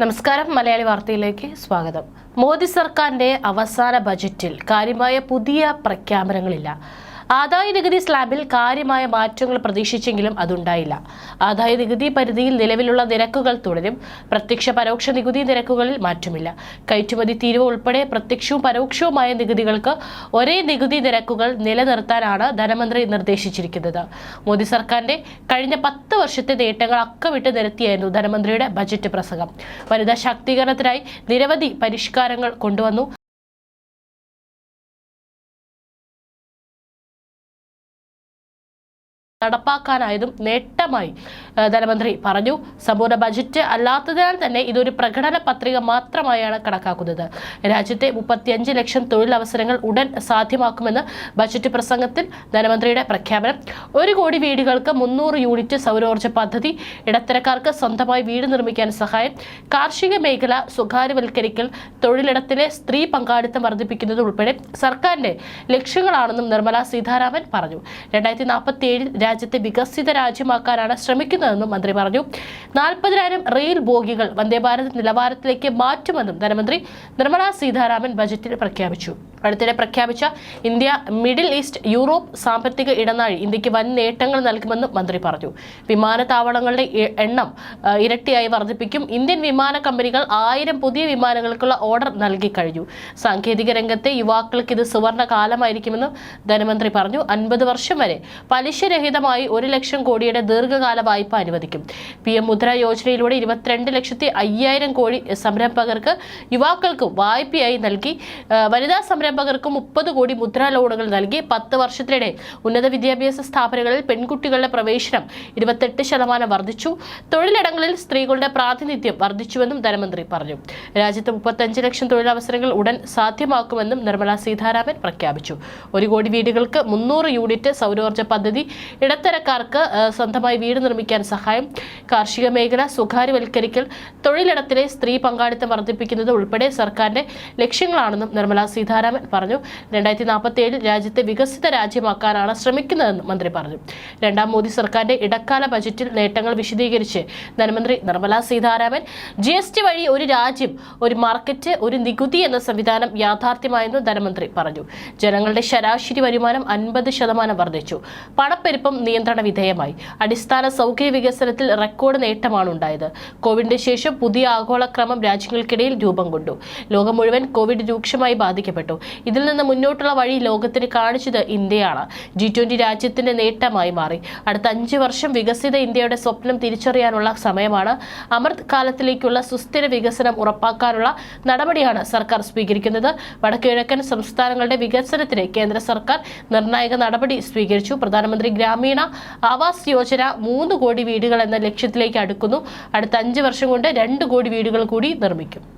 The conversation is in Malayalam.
നമസ്കാരം. മലയാളി വാർത്തയിലേക്ക് സ്വാഗതം. മോദി സർക്കാരിന്റെ അവസാന ബജറ്റിൽ കാര്യമായ പുതിയ പ്രഖ്യാപനങ്ങളില്ല. ആദായ നികുതി സ്ലാബിൽ കാര്യമായ മാറ്റങ്ങൾ പ്രതീക്ഷിച്ചെങ്കിലും അതുണ്ടായില്ല. ആദായ നികുതി പരിധിയിൽ നിലവിലുള്ള നിരക്കുകൾ തുടരും. പ്രത്യക്ഷ പരോക്ഷ നികുതി നിരക്കുകളിൽ മാറ്റമില്ല. കയറ്റുമതി തീരുവ ഉൾപ്പെടെ പ്രത്യക്ഷവും പരോക്ഷവുമായ നികുതികൾക്ക് ഒരേ നികുതി നിരക്കുകൾ നിലനിർത്താനാണ് ധനമന്ത്രി നിർദ്ദേശിച്ചിരിക്കുന്നത്. മോദി സർക്കാരിന്റെ കഴിഞ്ഞ പത്ത് വർഷത്തെ നേട്ടങ്ങൾ അക്കമിട്ട് നിരത്തിയായിരുന്നു ധനമന്ത്രിയുടെ ബജറ്റ് പ്രസംഗം. വനിതാ ശാക്തീകരണത്തിനായി നിരവധി പരിഷ്കാരങ്ങൾ കൊണ്ടുവന്നു. നടപ്പാക്കാനായതും നേട്ടമായി. ധനമന്ത്രി പറഞ്ഞു സമ്പൂർണ ബജറ്റ് അല്ലാത്തതിനാൽ തന്നെ ഇതൊരു പ്രകടന പത്രിക മാത്രമായാണ് കണക്കാക്കുന്നത്. രാജ്യത്തെ മുപ്പത്തിയഞ്ച് ലക്ഷം തൊഴിലവസരങ്ങൾ ഉടൻ സാധ്യമാക്കുമെന്ന് ബജറ്റ് പ്രസംഗത്തിൽ ധനമന്ത്രിയുടെ പ്രഖ്യാപനം. ഒരു കോടി വീടുകൾക്ക് മുന്നൂറ് യൂണിറ്റ് സൗരോർജ പദ്ധതി ഇടത്തരക്കാർക്ക് സ്വന്തമായി വീട് നിർമ്മിക്കാൻ സഹായം കാർഷിക മേഖല സ്വകാര്യവൽക്കരിക്കൽ തൊഴിലിടത്തിലെ സ്ത്രീ പങ്കാളിത്തം വർദ്ധിപ്പിക്കുന്നത് ഉൾപ്പെടെ സർക്കാരിന്റെ ലക്ഷ്യങ്ങളാണെന്നും നിർമ്മല സീതാരാമൻ പറഞ്ഞു. രണ്ടായിരത്തി നാൽപ്പത്തി ഏഴിൽ രാജ്യത്തെ വികസിത രാജ്യമാക്കാനാണ് ശ്രമിക്കുന്നതെന്നും മന്ത്രി പറഞ്ഞു. നാൽപ്പതിനായിരം റെയിൽ ബോഗികൾ വന്ദേഭാരത് നിലവാരത്തിലേക്ക് മാറ്റുമെന്നും ധനമന്ത്രി നിർമ്മലാ സീതാരാമൻ ബജറ്റിൽ പ്രഖ്യാപിച്ചു. അടുത്തിടെ പ്രഖ്യാപിച്ച ഇന്ത്യ മിഡിൽ ഈസ്റ്റ് യൂറോപ്പ് സാമ്പത്തിക ഇടനാഴി ഇന്ത്യയ്ക്ക് വൻ നേട്ടങ്ങൾ നൽകുമെന്നും മന്ത്രി പറഞ്ഞു. വിമാനത്താവളങ്ങളുടെ എണ്ണം ഇരട്ടിയായി വർദ്ധിപ്പിക്കും. ഇന്ത്യൻ വിമാന കമ്പനികൾ ആയിരം പുതിയ വിമാനങ്ങൾക്കുള്ള ഓർഡർ നൽകി കഴിഞ്ഞു. സാങ്കേതിക രംഗത്തെ യുവാക്കൾക്ക് ഇത് സുവർണ കാലമായിരിക്കുമെന്നും ധനമന്ത്രി പറഞ്ഞു. അൻപത് വർഷം വരെ പലിശരഹിതമായി ഒരു ലക്ഷം കോടിയുടെ ദീർഘകാല വായ്പ അനുവദിക്കും. പി എം മുദ്ര യോജനയിലൂടെ ഇരുപത്തിരണ്ട് ലക്ഷത്തി അയ്യായിരം കോടി സംരംഭകർക്ക് യുവാക്കൾക്ക് വായ്പയായി നൽകി വനിതാ വനിതാ സംരംഭകർക്ക് മുപ്പത് കോടി മുദ്രാ ലോണുകൾ നൽകി പത്ത് വർഷത്തിനിടെ ഉന്നത വിദ്യാഭ്യാസ സ്ഥാപനങ്ങളിൽ പെൺകുട്ടികളുടെ പ്രവേശനം ഇരുപത്തെട്ട് ശതമാനം വർദ്ധിച്ചു. തൊഴിലിടങ്ങളിൽ സ്ത്രീകളുടെ പ്രാതിനിധ്യം വർദ്ധിച്ചുവെന്നും ധനമന്ത്രി പറഞ്ഞു. രാജ്യത്ത് മുപ്പത്തഞ്ച് ലക്ഷം തൊഴിലവസരങ്ങൾ ഉടൻ സാധ്യമാക്കുമെന്നും നിർമ്മല സീതാരാമൻ പ്രഖ്യാപിച്ചു. ഒരു കോടി വീടുകൾക്ക് മുന്നൂറ് യൂണിറ്റ് സൗരോർജ പദ്ധതി ഇടത്തരക്കാർക്ക് സ്വന്തമായി വീട് നിർമ്മിക്കാൻ സഹായം. കാർഷിക മേഖല സ്വകാര്യവൽക്കരിക്കൽ തൊഴിലിടത്തിലെ സ്ത്രീ പങ്കാളിത്തം വർദ്ധിപ്പിക്കുന്നത് ഉൾപ്പെടെ സർക്കാരിന്റെ ലക്ഷ്യങ്ങളാണെന്നും നിർമ്മല സീതാരാമൻ പറഞ്ഞു. രണ്ടായിരത്തി നാൽപ്പത്തി ഏഴിൽ രാജ്യത്തെ വികസിത രാജ്യമാക്കാനാണ് ശ്രമിക്കുന്നതെന്ന് മന്ത്രി പറഞ്ഞു. രണ്ടാം മോദി സർക്കാരിന്റെ ഇടക്കാല ബജറ്റിൽ നേട്ടങ്ങൾ വിശദീകരിച്ച് ധനമന്ത്രി Nirmala Sitharaman G S T വഴി ഒരു രാജ്യം ഒരു മാർക്കറ്റ് ഒരു നികുതി എന്ന സംവിധാനം യാഥാർത്ഥ്യമായെന്നും ധനമന്ത്രി പറഞ്ഞു. ജനങ്ങളുടെ ശരാശരി വരുമാനം അൻപത് ശതമാനം വർദ്ധിച്ചു. പണപ്പെരുപ്പം നിയന്ത്രണ വിധേയമായി. അടിസ്ഥാന സൗകര്യ വികസനത്തിൽ റെക്കോർഡ് നേട്ടമാണ് ഉണ്ടായത്. കോവിഡിന് ശേഷം പുതിയ ആഗോളക്രമം രാജ്യങ്ങൾക്കിടയിൽ രൂപം കൊണ്ടു. ലോകം മുഴുവൻ കോവിഡ് രൂക്ഷമായി ബാധിക്കപ്പെട്ടു. ഇതിൽ നിന്ന് മുന്നോട്ടുള്ള വഴി ലോകത്തിന് കാണിച്ചത് ഇന്ത്യയാണ്. ജി ട്വന്റി രാജ്യത്തിന്റെ നേട്ടമായി മാറി. അടുത്ത അഞ്ച് വർഷം വികസിത ഇന്ത്യയുടെ സ്വപ്നം തിരിച്ചറിയാനുള്ള സമയമാണ്. അമൃത് കാലത്തിലേക്കുള്ള സുസ്ഥിര വികസനം ഉറപ്പാക്കാനുള്ള നടപടിയാണ് സർക്കാർ സ്വീകരിക്കുന്നത്. വടക്കുകിഴക്കൻ സംസ്ഥാനങ്ങളുടെ വികസനത്തിന് കേന്ദ്ര സർക്കാർ നിർണായക നടപടി സ്വീകരിച്ചു. പ്രധാനമന്ത്രി ഗ്രാമീണ ആവാസ് യോജന മൂന്ന് കോടി വീടുകൾ എന്ന ലക്ഷ്യത്തിലേക്ക് അടുക്കുന്നു. അടുത്ത അഞ്ച് വർഷം കൊണ്ട് രണ്ട് കോടി വീടുകൾ കൂടി നിർമ്മിക്കും.